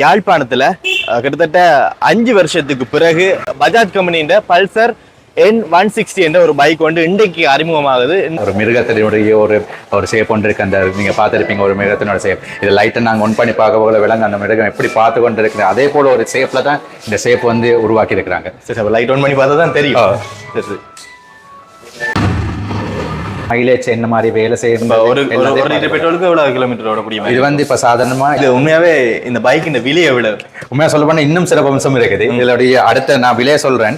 யாழ்ப்பாணத்துல கிட்டத்தட்ட அஞ்சு வருஷத்துக்கு பிறகு பஜாஜ் கம்பெனின்ற பல்சர் என் ஒன் சிக்ஸ்டி என்ற ஒரு பைக் வந்து இன்றைக்கு அறிமுகமாகுது. ஒரு மிருகத்தினுடைய ஒரு ஒரு ஷேப் ஒன்று இருக்கு. அந்த நீங்க பார்த்துருப்பீங்க ஒரு மிருகத்தினோட ஷேப் இது லைட்டை நாங்கள் ஒன் பண்ணி பார்க்க போல விலங்கு அந்த மிருகம் எப்படி பார்த்து கொண்டு இருக்குது அதே போல ஒரு ஷேப்ல தான் இந்த ஷேப் வந்து உருவாக்கி இருக்கிறாங்க. சரி லைட் ஆன் பண்ணி பார்த்தா தான் தெரியும். சரி. மைலேஜ் என்ன மாதிரி வேலை செய்யணும் ஒரு ஒரு லிட்டர் பெட்ரோலுக்கு எவ்வளவு கிலோமீட்டர் ஓடக்கூடிய இது வந்து இப்ப சாதாரணமா இது உண்மையாவே இந்த பைக் இந்த விலை எவ்வளவு? உண்மையா சொல்ல போனா இன்னும் சிறப்பம்சம் இருக்குது. இதோடைய அடுத்த நான் விலையை சொல்றேன்.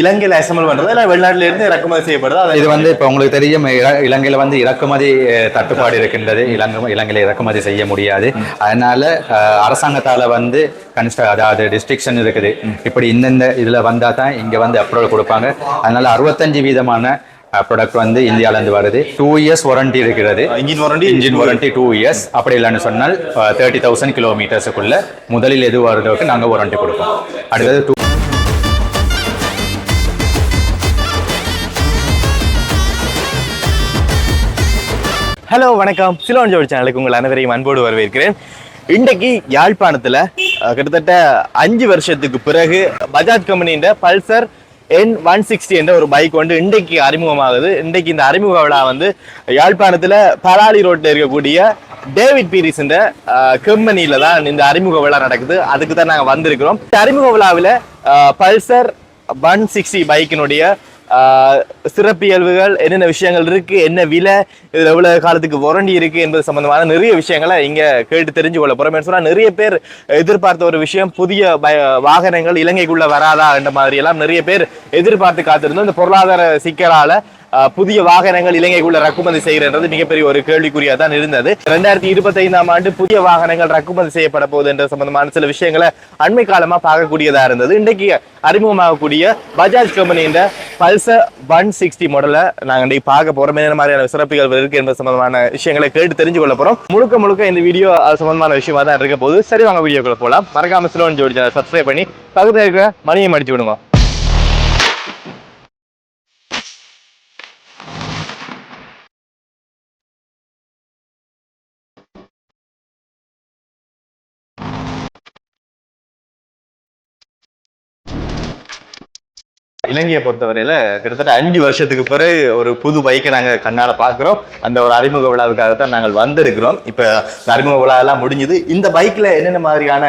இலங்கையில அசம்பிள் பண்றதா இல்ல வெளிநாட்டுல இருந்து இறக்குமதி செய்யப்படுதா? இது வந்து இப்ப உங்களுக்கு தெரியும் இல- இலங்கையில வந்து இறக்குமதி தட்டுப்பாடு இருக்கின்றது. இலங்கை இலங்கையில இறக்குமதி செய்ய முடியாது. அதனால அரசாங்கத்தால வந்து கன்ஸ்ட அதாவது டிஸ்ட்ரிக்ஷன் இருக்குது. இப்படி இந்தந்த இதுல வந்தா தான் இங்க வந்து அப்ரூவல் கொடுப்பாங்க. அதனால அறுபத்தஞ்சு வீதமான ப்ராடக்ட் வந்து இந்தியால இருந்து வருது. டூ இயர்ஸ் வாரண்டி இருக்கிறது. Engine warranty engine warranty two years அப்படி இல்லைன்னு சொன்னால் தேர்ட்டி தௌசண்ட் கிலோமீட்டர்ஸுக்குள்ள முதலில் எது வருதோக்கு நாங்க வாரண்டி கொடுப்போம். அடுத்தது டூ ஹலோ வணக்கம். சிலோன் ஜோடி சேனலுக்கு உங்கள் அனைவரையும் அன்போடு வரவேற்கிறேன். இன்றைக்கு யாழ்ப்பாணத்துல அஹ், கிட்டத்தட்ட அஞ்சு வருஷத்துக்கு பிறகு பஜாஜ் கம்பெனின்ற பல்சர் என் ஒன் சிக்ஸ்டி என்ற ஒரு பைக் வந்து இன்றைக்கு அறிமுகமாகுது. இன்றைக்கு இந்த அறிமுக விழா வந்து யாழ்ப்பாணத்தில் பலாலி ரோட்டில் இருக்கக்கூடிய டேவிட் பீரிஸ்ன்ற கம்பெனியில் தான் இந்த அறிமுக விழா நடக்குது. அதுக்கு தான் நாங்கள் வந்திருக்கிறோம். இந்த அறிமுக விழாவில் பல்சர் ஒன் சிக்ஸ்டி பைக்கினுடைய சிறப்பியல்புகள் என்னென்ன விஷயங்கள் இருக்குது என்ன விலை இதில் எவ்வளோ காலத்துக்கு வாரண்டி இருக்குது என்பது சம்மந்தமான நிறைய விஷயங்களை இங்கே கேட்டு தெரிஞ்சு கொள்ள போறோம். சொன்னால் நிறைய பேர் எதிர்பார்த்த ஒரு விஷயம் புதிய வாகனங்கள் இலங்கைக்குள்ளே வராதா என்ற மாதிரியெல்லாம் நிறைய பேர் எதிர்பார்த்து காத்திருந்தோம். இந்த பொருளாதார சிக்கலால் புதிய வாகனங்கள் இலங்கைக்குள்ள இறக்குமதி செய்யறது மிகப்பெரிய ஒரு கேள்விக்குறியா தான் இருந்தது. ரெண்டாயிரத்தி இருபத்தி ஐந்தாம் ஆண்டு புதிய வாகனங்கள் இறக்குமதி செய்யப்பட போகுது என்ற சம்பந்தமான சில விஷயங்களை அண்மை காலமா பார்க்கக்கூடியதா இருந்தது. இன்றைக்கு அறிமுகமாகக்கூடிய பஜாஜ் கம்பெனியின் பல்சர் ஒன் சிக்ஸ்டி மாடலை நாங்க இன்றைக்கு பார்க்க போறோம். என்ன மாதிரியான சிறப்புகள் இருக்கு என்பது சம்பந்தமான விஷயங்களை கேட்டு தெரிஞ்சு கொள்ள போறோம். முழுக்க முழுக்க இந்த வீடியோ அது சம்பந்தமான விஷயமா தான் இருக்க போகுது. சரி வாங்க வீடியோக்குள்ள போலாம். மறக்காம சிலோன் ஜோடி சப்ஸ்கிரைப் பண்ணி பக்கத்தில் இருக்கிற மணியை மடிச்சு விடுங்க. இலங்கையை பொறுத்தவரையில கிட்டத்தட்ட அஞ்சு வருஷத்துக்கு பிறகு ஒரு புது பைக்கை நாங்க கண்ணால பாக்குறோம் அந்த ஒரு அறிமுக விழாவுக்காக தான் நாங்கள் வந்திருக்கிறோம். இப்ப அறிமுக விழா எல்லாம் முடிஞ்சது. இந்த பைக்ல என்னென்ன மாதிரியான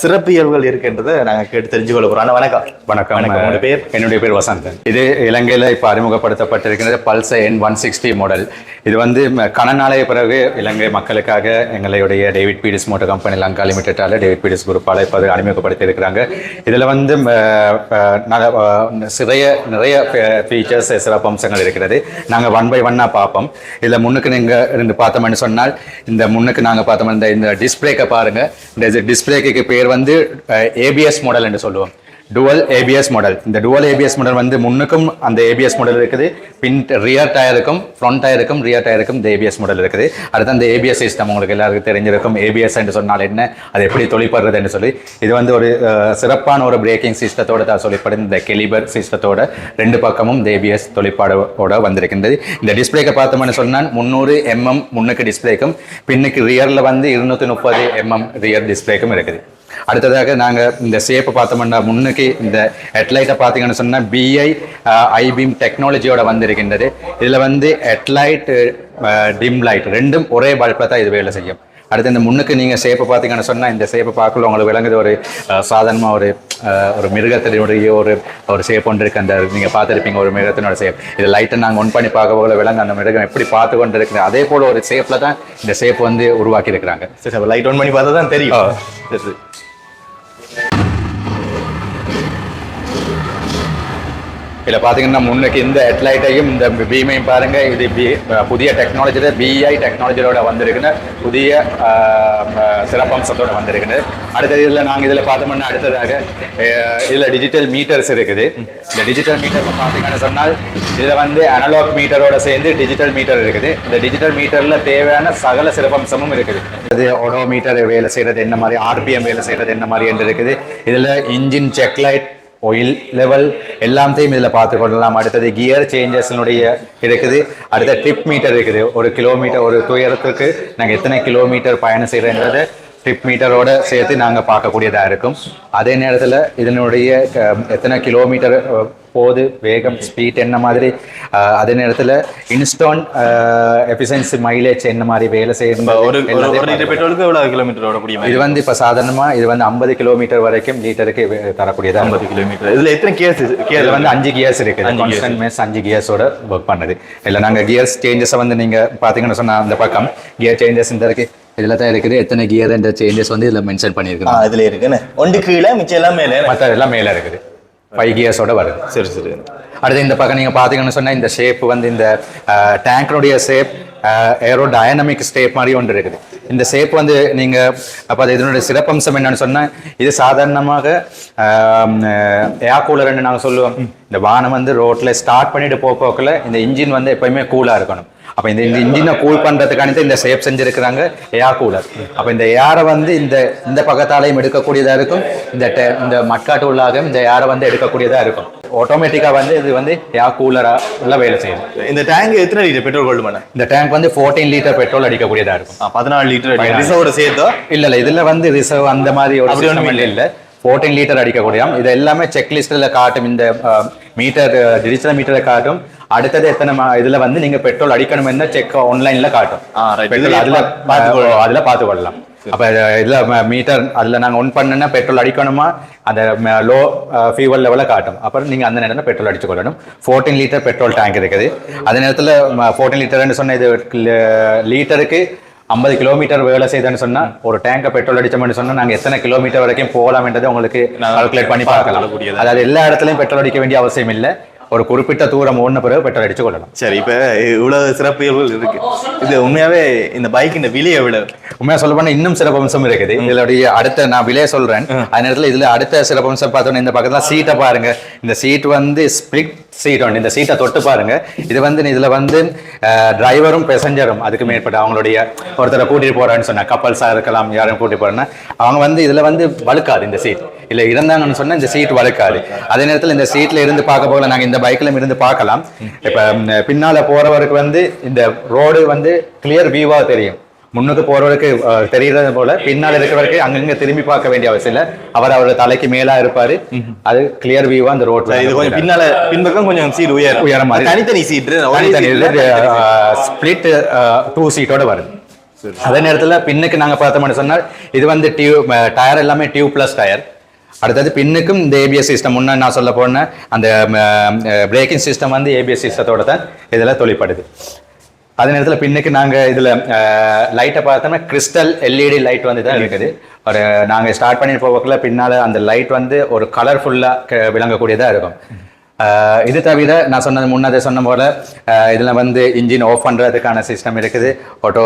சிறப்பியல்புகள் இருக்குன்றதை நாங்க கேட்டு தெரிஞ்சு கொள்ள அண்ணா, வணக்கம். வணக்கம். வணக்கம். உங்களோட பேர் என்னுடைய பேர் வசந்தன் இது இலங்கையில் இப்போ அறிமுகப்படுத்தப்பட்டிருக்கிறது Pulsar N one sixty model இது வந்து ம- பிறகு இலங்கை மக்களுக்காக எங்களுடைய டேவிட் பீடிஸ் மோட்டர் கம்பெனி லங்கா லிமிடெட்டால டேவிட் பீடிஸ் குரூப்பால் இப்போ அறிமுகப்படுத்தி இருக்கிறாங்க இதில் வந்து ம, நிறைய நிறைய ஃபீச்சர்ஸ் சிறப்பம்சங்கள் இருக்கிறது. நாங்கள் ஒன் பை ஒன்னாக பார்ப்போம். இதில் முன்னுக்கு நீங்கள் இருந்து பார்த்தோம்னு சொன்னால் இந்த முன்னுக்கு நாங்கள் பார்த்தோம் இந்த இந்த டிஸ்பிளேக்கு பாருங்கள் இந்த டிஸ்பிளேக்கு பேர் வந்து ஏபிஎஸ் மாடல் என்று சொல்லுவோம். டுவல் ஏபிஎஸ் மாடல் இந்த டுவல் ஏபிஎஸ் மாடல் வந்து முன்னுக்கும் அந்த ஏபிஎஸ் மாடல் இருக்குது. பின் ரியர் டயருக்கும் ஃப்ரண்ட் டயருக்கும் ரியர் டயருக்கும் இந்த ஏபிஎஸ் மாடல் இருக்குது. அடுத்து அந்த ஏபிஎஸ் சிஸ்டம் உங்களுக்கு எல்லாருக்கும் தெரிஞ்சிருக்கும். ஏபிஎஸ் என்று சொன்னால் என்ன? அது எப்படி தொழிற்படுறதுன்னு சொல்லி. இது வந்து ஒரு சிறப்பான ஒரு பிரேக்கிங் சிஸ்டத்தோட தான் சொல்லப்படும் இந்த கெலிபர் சிஸ்டத்தோட ரெண்டு பக்கமும் இந்த ஏபிஎஸ் தொழிற்பாடோட வந்திருக்கின்றது. இந்த டிஸ்பிளேக்கு பார்த்தோம்னு சொன்னால் முந்நூறு எம்எம் முன்னுக்கு டிஸ்பிளேக்கும் பின்னுக்கு ரியரில் வந்து இருநூற்றி முப்பது எம்எம் ரியர் டிஸ்பிளேக்கும் இருக்குது. அடுத்ததாக நாங்கள் இந்த சேப்பை பார்த்தோம்னா முன்னுக்கு இந்த ஹெட்லைட்டை பார்த்தீங்கன்னு சொன்னால் பிஐ ஐபீம் டெக்னாலஜியோட வந்திருக்கின்றது. இதில் வந்து ஹெட்லைட் டிம் லைட் ரெண்டும் ஒரே பல்பில் தான் இது வேலை செய்யும். அடுத்து இந்த முன்னுக்கு நீங்கள் சேப்பை பார்த்தீங்கன்னு சொன்னால் இந்த சேப்பை பார்க்கல உங்களுக்கு விளங்குது ஒரு சாதாரணமாக ஒரு ஒரு மிருகத்தினுடைய ஒரு ஒரு சேப் ஒன்று இருக்கு. அந்த நீங்கள் பார்த்துருப்பீங்க ஒரு மிருகத்தினோட சேப் இது லைட்டை நாங்கள் ஒன் பண்ணி பார்க்க போல விலங்கு அந்த மிருகம் எப்படி பார்த்து கொண்டு இருக்குது அதே போல ஒரு சேப்பில் தான் இந்த சேப் வந்து உருவாக்கி இருக்கிறாங்க சரி லைட் ஆன் பண்ணி பார்த்தா தான் தெரியும். இதில் பார்த்தீங்கன்னா முன்னுக்கு இந்த ஹெட்லைட்டையும் இந்த பீமையும் பாருங்கள் இது பி புதிய டெக்னாலஜியில் பிஐ டெக்னாலஜியோட வந்திருக்குன்னு புதிய சிறப்பம்சத்தோடு சிறப்பம்சத்தோட வந்திருக்குது. அடுத்தது இதில் நாங்கள் இதில் பார்த்தோம்னா அடுத்ததாக இதில் டிஜிட்டல் மீட்டர்ஸ் இருக்குது. இந்த டிஜிட்டல் மீட்டர் பார்த்தீங்கன்னு சொன்னால் இதில் வந்து அனலாக் மீட்டரோட சேர்ந்து டிஜிட்டல் மீட்டர் இருக்குது. இந்த டிஜிட்டல் மீட்டரில் தேவையான சகல சிறப்பம்சமும் இருக்குது. இது ஓடோ மீட்டர் வேலை செய்கிறது என்ன மாதிரி ஆர்பிஎம் வேலை செய்கிறது என்ன மாதிரி என்று இருக்குது. இதில் engine check light oil oil level எல்லாத்தையும் இதில் பார்த்து கொள்ளலாம் அடுத்தது கியர் சேஞ்சஸ்னுடைய இருக்குது. அடுத்த ட்ரிப் மீட்டர் இருக்குது. ஒரு கிலோமீட்டர் ஒரு துயரத்துக்கு நாங்கள் எத்தனை கிலோமீட்டர் பயணம் செய்கிறோன்றதை ட்ரிப் மீட்டரோட சேர்த்து நாங்கள் பார்க்கக்கூடியதாக இருக்கும். அதே நேரத்தில் இதனுடைய எத்தனை கிலோமீட்டர் போகுது வேகம் ஸ்பீட் என்ன மாதிரி அதே நேரத்தில் இன்ஸ்டான் எஃபிஷியன்சி மைலேஜ் என்ன மாதிரி வேலை எவ்வளவு கிலோமீட்டர் இது வந்து இப்போ சாதாரணமாக இது வந்து ஐம்பது கிலோமீட்டர் வரைக்கும் லிட்டருக்கு தரக்கூடியதாக ஐம்பது கிலோமீட்டர் இதுல எத்தனை கேஸ் இதுல வந்து அஞ்சு கியர்ஸ் இருக்குது. கான்ஸ்டன்ட் மேஸ் அஞ்சு கியர்ஸோட ஒர்க் பண்ணுது. இல்லை நாங்கள் கியர்ஸ் சேஞ்சஸை வந்து நீங்கள் பார்த்தீங்கன்னு சொன்னால் அந்த பக்கம் கியர் சேஞ்சஸ் இந்த இருக்கு. இதில் தான் இருக்குது. எத்தனை கியர் இந்த சேஞ்சஸ் வந்து இதில் மென்ஷன் பண்ணியிருக்கோம் இதுல இருக்குன்னு. ஒன்று கீழே மிச்சம் எல்லாம் மேலே மற்ற எல்லாம் மேலே இருக்குது. ஃபைவ் கியர்ஸோட வருது. சரி சரி. அடுத்து இந்த பக்கம் நீங்கள் பார்த்தீங்கன்னு சொன்னால் இந்த ஷேப் வந்து இந்த டேங்கனுடைய ஷேப் ஏரோ டைனமிக் ஸ்டேப் மாதிரி ஒன்று இருக்குது. இந்த ஷேப் வந்து நீங்கள் அப்போ அது இதனுடைய சிறப்பம்சம் என்னன்னு சொன்னால் இது சாதாரணமாக ஏர் கூலர்னு நாங்கள் சொல்லுவோம். இந்த வானம் வந்து ரோட்டில் ஸ்டார்ட் பண்ணிட்டு போக போக்கில் இந்த இன்ஜின் வந்து எப்பயுமே கூலாக இருக்கணும். அப்போ இந்த இந்த இன்ஜினை கூல் பண்ணுறதுக்கான இந்த ஷேப் செஞ்சுருக்கிறாங்க ஏர் கூலர் அப்போ இந்த ஏரை வந்து இந்த இந்த பக்கத்தாலையும் எடுக்கக்கூடியதாக இருக்கும். இந்த te- இந்த மட்காட்டு உள்ளாக இந்த ஏரை வந்து எடுக்கக்கூடியதாக இருக்கும். ஆட்டோமேட்டிக்காக வந்து இது வந்து ஏர் கூலராக உள்ள வேலை செய்யும். இந்த டேங்க் எத்தனை லிட்டர் பெட்ரோல் கொள்ளும் மேடம்? இந்த டேங்க் வந்து ஃபோர்டீன் லிட்டர் பெட்ரோல் அடிக்கக்கூடியதாக இருக்கும். பதினாலு லிட்டர் ரிசர்வோட சேர்த்தோ? இல்ல இல்ல இதுல வந்து ரிசர்வ் அந்த மாதிரி ஒரு இல்ல. ஃபோர்டீன் லிட்டர் அடிக்கக்கூடிய இது எல்லாமே செக் லிஸ்ட்ல காட்டும். இந்த மீட்டர் டிஜிட்டல் மீட்டரை காட்டும். அடுத்தது எத்தனை இதுல வந்து நீங்க பெட்ரோல் அடிக்கணும் என்ன செக் ஆன்லைன்ல காட்டும். பெட்ரோல் அதுல. அதுல பார்த்து கொள்ளலாம் அப்ப இது- இதுல மீட்டர் அதுல நாங்க ஒன் பண்ணனா பெட்ரோல் அடிக்கணுமா? அந்த லோ ஃபியூவல் லெவல காட்டும். அப்புறம் நீங்க அந்த நேரத்தில் பெட்ரோல் அடிச்சு கொள்ளணும். ஃபோர்டீன் லிட்டர் பெட்ரோல் டேங்க் இருக்குது. அதே நேரத்தில் ஃபோர்டீன் லிட்டர்னு சொன்ன இது லிட்டருக்கு ஐம்பது கிலோமீட்டர் வேலை செய்தேன்னு சொன்னா ஒரு டேங்கை பெட்ரோல் அடிச்சோம்னு சொன்னா நாங்க எத்தனை கிலோமீட்டர் வரைக்கும் போகலாம்ன்றது உங்களுக்கு கால்குலேட் பண்ணி பார்க்கலாம். அதாவது எல்லா இடத்துலயும் பெட்ரோல் அடிக்க வேண்டிய அவசியம் இல்லை ஒரு குறிப்பிட்ட தூரம் ஓடின பிறகு பெட்ரோல் அடிச்சு கொள்ளலாம். சரி இப்ப இவ்வளவு சிறப்புகள் இருக்கு. இது உண்மையாவே இந்த பைக் இந்த விலை எவ்வளவு? உண்மையா சொல்ல போனா இன்னும் சிறப்பம்சம் இருக்குது. இதோடைய அடுத்த நான் விலைய சொல்றேன். அதே நேரத்துல இதுல அடுத்த சிறப்பம்சம் பார்த்தோன்னா இந்த பக்கத்துல சீட்டை பாருங்க. இந்த சீட் வந்து ஸ்பிளிட் சீட் ஒன்று இந்த சீட்டை தொட்டு பாருங்க. இது வந்து இதுல வந்து டிரைவரும் பேசஞ்சரும் அதுக்கு மேற்பட்ட அவங்களுடைய ஒருத்தரை கூட்டிட்டு போறான்னு சொன்னா கப்பல்ஸா இருக்கலாம் யாரும் கூட்டிட்டு போறேன்னா அவங்க வந்து இதுல வந்து வழுக்காது இந்த சீட் இல்ல இருந்தாங்கன்னு சொன்னா இந்த சீட் வழுக்காது அதே நேரத்துல இந்த சீட்ல இருந்து பார்க்க போகல நாங்க இந்த பைக்ல இருந்து பார்க்கலாம். இப்ப பின்னால போறவருக்கு வந்து இந்த ரோடு வந்து கிளியர் வியூவா தெரியும். முன்னுக்கு போறவருக்கு தெரியறது போல பின்னால் இருக்கிறவருக்கு அங்கங்க திரும்பி பார்க்க வேண்டிய அவசியம் இல்லை. அவர் அவரோட தலைக்கு மேலா இருப்பாரு. அது கிளியர் வியூவா அந்த ரோட்ல இது கொஞ்சம் பின்னால பின்பக்கம் கொஞ்சம் சீட் உயரம். உயரம் மாதிரி. தனித்தனி சீட் ஸ்பிளிட் டூ சீட்டோட வருது அதே நேரத்துல பின்னுக்கு நாங்க பார்த்தோம்னு சொன்னால் இது வந்து டியூ டயர் எல்லாமே டியூப் பிளஸ் டயர் அடுத்தது பின்னுக்கும் இந்த ஏபிஎஸ் சிஸ்டம் முன்ன நான் சொல்ல போன அந்த பிரேக்கிங் சிஸ்டம் வந்து ஏபிஎஸ் சிஸ்டத்தோட தான் இதில் தொழிற்படுது. அதே நேரத்தில் பின்னுக்கு நாங்கள் இதில் லைட்டை பார்த்தோம்னா கிறிஸ்டல் எல்இடி லைட் வந்து தான் இருக்குது. ஒரு நாங்கள் ஸ்டார்ட் பண்ணிட்டு போகக்குள்ள பின்னால் அந்த லைட் வந்து ஒரு கலர்ஃபுல்லாக விளங்கக்கூடியதாக இருக்கும். இது தவிர நான் சொன்னது முன்னதே சொன்ன போல் இதில் வந்து இன்ஜின் ஆஃப் பண்ணுறதுக்கான சிஸ்டம் இருக்குது. ஆட்டோ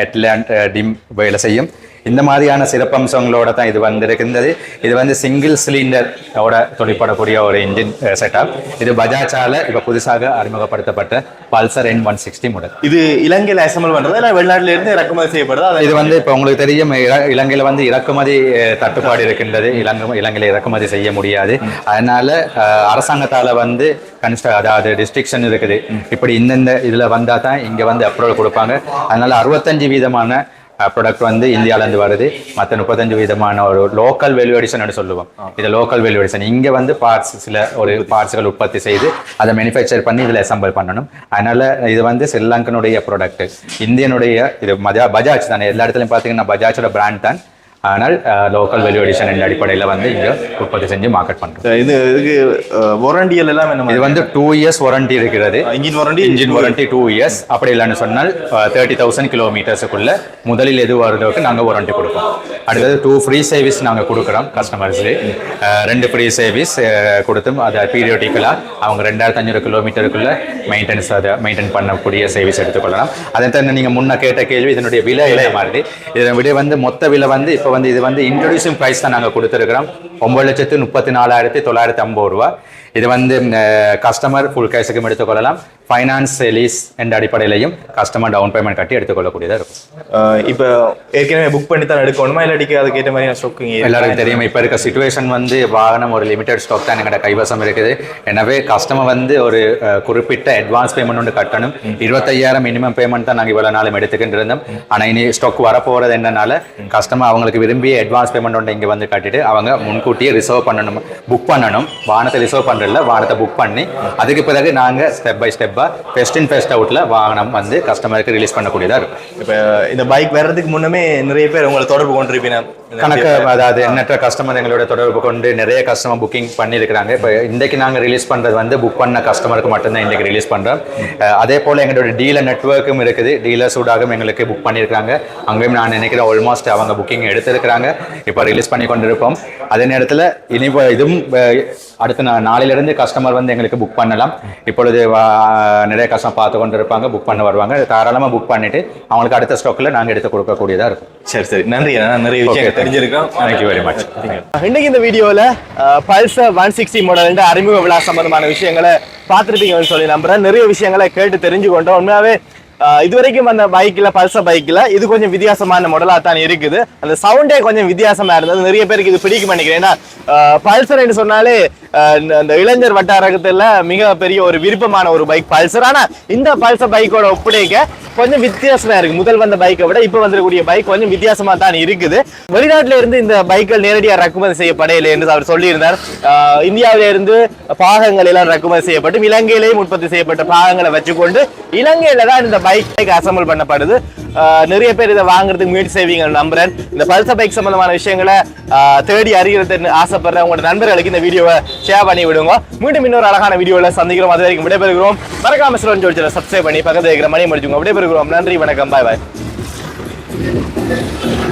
ஹெட்லேண்ட் டிம் வேலை செய்யும். இந்த மாதிரியான சிறப்பம்சங்களோட தான் இது வந்து இருக்கின்றது இது வந்து சிங்கிள் சிலிண்டரோட தொழிற்படக்கூடிய ஒரு இன்ஜின் செட்டப் இது பஜாஜால இப்ப புதுசாக அறிமுகப்படுத்தப்பட்ட Pulsar N one sixty model இது இலங்கையில அசம்பிள் பண்றதா இல்ல வெளிநாட்டுல இருந்து இறக்குமதி செய்யப்படுதா? இது வந்து இப்போ உங்களுக்கு தெரியும் இல- இலங்கையில வந்து இறக்குமதி தட்டுப்பாடு இருக்கின்றது. இலங்கை இலங்கையில இறக்குமதி செய்ய முடியாது. அதனால அரசாங்கத்தால வந்து கன்ஸ்ட அதாவது டிஸ்ட்ரிக்ஷன் இருக்குது. இப்படி இந்தந்த இதுல வந்தா தான் இங்க வந்து அப்ரூவல் கொடுப்பாங்க. அதனால அறுபத்தஞ்சு வீதமான ப்ராடக்ட் வந்து இந்தியால இருந்து வருது. மற்ற முப்பத்தஞ்சு விதமான ஒரு லோக்கல் வேல்யூடிஷன் சொல்லுவோம். இது லோக்கல் வேல்யூடிஷன் இங்க வந்து பார்ட்ஸ் சில ஒரு பார்ட்ஸ்கள் உற்பத்தி செய்து அதை மேனுஃபேக்சர் பண்ணி இதுல அசம்பிள் பண்ணணும். அதனால இது வந்து ஸ்ரீலங்கனுடைய ப்ராடக்ட் இந்தியனுடைய இது மஜா பஜாஜ் தானே. எல்லா இடத்துலையும் பார்த்தீங்கன்னா பஜாஜோட பிராண்ட் தான். ஆனால் லோக்கல் வேல்யூடிஷன் என்ற அடிப்படையில் வந்து இங்க உற்பத்தி செஞ்சு மார்க்கெட் பண்றோம். இது இதுக்கு வாரண்டியல் எல்லாம் இது வந்து டூ இயர்ஸ் வாரண்டி இருக்கிறது. Engine warranty engine warranty two years அப்படி இல்லைன்னு சொன்னால் தேர்ட்டி தௌசண்ட் கிலோமீட்டர்ஸுக்குள்ள முதலில் எது வருதோக்கு நாங்கள் வாரண்டி கொடுப்போம். அடுத்தது டூ ஃப்ரீ சர்வீஸ் நாங்கள் கொடுக்குறோம் கஸ்டமர்ஸு ரெண்டு ஃப்ரீ சர்வீஸ் கொடுத்தும் அதை பீரியோடிக்கலாக அவங்க ரெண்டாயிரத்தி ஐநூறு கிலோமீட்டருக்குள்ள மெயின்டெனன்ஸ் அதை மெயின்டைன் பண்ணக்கூடிய சர்வீஸ் எடுத்துக்கொள்ளலாம். அதை தவிர நீங்கள் முன்ன கேட்ட கேள்வி இதனுடைய விலை என்ன மாதிரி இதன் விட வந்து மொத்த விலை வந்து இப்போ வந்து இது வந்து இன்ட்ரடியூசிங் ப்ரைஸ் தான் நாங்கள் கொடுத்துருக்குறோம். ஒம்பது லட்சத்து முப்பத்தி நாலாயிரத்தி தொள்ளாயிரத்தி ஐம்பது ரூபா இது வந்து கஸ்டமர் ஃபுல் கேஷுக்கும் எடுத்துக்கொள்ளலாம் ஃபைனான்ஸ் லீஸ் என்ற அடிப்படையிலையும் கஸ்டமர் டவுன் பேமெண்ட் கட்டி எடுத்துக்கொள்ளக்கூடியதாக இருக்கும். இப்போ ஏற்கனவே புக் பண்ணி தான் எடுக்கணுமா இல்லாட்டிக்கு அதுக்கேற்ற மாதிரி ஸ்டாக்கிங் எல்லாருக்கும் தெரியும். இப்போ இருக்க சுச்சுவேஷன் வந்து வாகனம் ஒரு லிமிடெட் ஸ்டாக் தான். எங்கள்கிட்ட கைவசம் இருக்குது. எனவே கஸ்டமர் வந்து ஒரு குறிப்பிட்ட அட்வான்ஸ் பேமெண்ட் ஒன்று கட்டணும். இருபத்தையாயிரம் மினிமம் பேமெண்ட் தான் நாங்கள் இவ்வளோ நாளும் எடுத்துக்கிட்டு இருந்தோம். ஆனால் இனி ஸ்டாக் வரப்போகிறது என்னனால கஸ்டமர் அவங்களுக்கு விரும்பிய அட்வான்ஸ் பேமெண்ட் ஒன்று இங்கே வந்து கட்டிட்டு அவங்க முன்கூட்டியே ரிசர்வ் பண்ணணும். புக் பண்ணணும். வாகனத்தை ரிசர்வ் பண்ணுறதில்ல வாகனத்தை புக் பண்ணி அதுக்கு பிறகு நாங்கள் ஸ்டெப் பை ஸ்டெப்பாக ஃபெஸ்ட் இன் ஃபெஸ்ட் அவுட்டில் வாகனம் வந்து கஸ்டமருக்கு ரிலீஸ் பண்ணக்கூடியதாக இருக்கும். இப்போ இந்த பைக் வர்றதுக்கு முன்னமே நிறைய பேர் உங்களை தொடர்பு கொண்டிருப்பீங்க. கணக்கு அதாவது எண்ணற்ற கஸ்டமர் எங்களோட தொடர்பு கொண்டு நிறைய கஸ்டமர் புக்கிங் பண்ணியிருக்கிறாங்க. இப்போ இன்றைக்கு நாங்கள் ரிலீஸ் பண்ணுறது வந்து புக் பண்ண கஸ்டமருக்கு மட்டும்தான் இன்றைக்கு ரிலீஸ் பண்ணுறோம் அதே போல் எங்களோட டீலர் நெட்வொர்க்கும் இருக்குது. டீலர் சூடாகவும் எங்களுக்கு புக் பண்ணியிருக்காங்க அங்கேயும் நான் நினைக்கிறேன் ஆல்மோஸ்ட் அவங்க புக்கிங் எடுத்திருக்கிறாங்க. இப்போ ரிலீஸ் பண்ணி கொண்டிருப்போம். அதே நேரத்தில் இனி இதுவும் அடுத்த நாளிலிருந்து கஸ்டமர் வந்து எங்களுக்கு புக் பண்ணலாம். இப்பொழுது நிறைய கஸ்டமர் பார்த்து கொண்டு இருப்பாங்க புக் பண்ண வருவாங்க. தாராளமாக புக் பண்ணிட்டு அவங்களுக்கு அடுத்த ஸ்டாக்கில் நாங்கள் எடுத்து கொடுக்கக்கூடியதாக இருக்கும். சரி சரி. நன்றி. நிறைய விஷயங்கள் தெரிஞ்சிருக்கோம். You very much. இன்னைக்கு இந்த வீடியோல பல்சர் ஒன் சிக்ஸ்டி மாடல் அறிமுக விழா சம்பந்தமான விஷயங்களை பார்த்துருப்பீங்கன்னு சொல்லி நம்புறேன். நிறைய விஷயங்களை கேட்டு தெரிஞ்சுக்கொண்டோம். உண்மையாவே அஹ், இதுவரைக்கும் அந்த பைக்ல பல்சர் பைக்ல இது கொஞ்சம் வித்தியாசமான மாடலா தான் இருக்குது. அந்த சவுண்டே கொஞ்சம் வித்தியாசமா இருந்தது. நிறைய பேருக்கு இது பிடிக்கும் நினைக்கிறேன். ஏன்னா பல்சர் சொன்னாலே இந்த- இந்த இளைஞர் வட்டாரத்தில் மிக பெரிய ஒரு விருப்பமான ஒரு பைக் பல்சர் ஆனால் இந்த பல்சர் பைக்கோட ஒப்படைக்க கொஞ்சம் வித்தியாசமா இருக்கு. முதல் வந்த பைக்கை விட இப்போ வந்திருக்கக்கூடிய பைக் கொஞ்சம் வித்தியாசமா தான் இருக்குது. வெளிநாட்டுல இருந்து இந்த பைக்கள் நேரடியாக இறக்குமதி செய்யப்படையில்லை என்று அவர் சொல்லியிருந்தார். ஆஹ் இந்தியாவில இருந்து பாகங்கள் எல்லாம் இறக்குமதி செய்யப்பட்டு இலங்கையிலேயும் உற்பத்தி செய்யப்பட்ட பாகங்களை வச்சுக்கொண்டு இலங்கையில தான் இந்த பைக் அசம்பிள் பண்ணப்படுது. நிறைய பேர் இதை வாங்குறதுக்கு முயற்சி செய்வீங்க நம்புறேன். இந்த பல்சர் பைக் சம்பந்தமான விஷயங்களை தேடி அறிகிறது ஆசைப்படுற உங்களோட நண்பர்களுக்கு இந்த வீடியோவை ஷேர் பண்ணி விடுங்க மீண்டும் இன்னொரு அழகான வீடியோவில் சந்திக்கிறோம். அது வரைக்கும் விடைபெறுகிறோம். மறக்காம சிலோன் சொல்லி சப்ஸ்கிரைப் பண்ணி பக்கத்துல இருக்கிற மணி முடிச்சுங்க விடைபெறுகிறோம். நன்றி வணக்கம். பாய் பாய்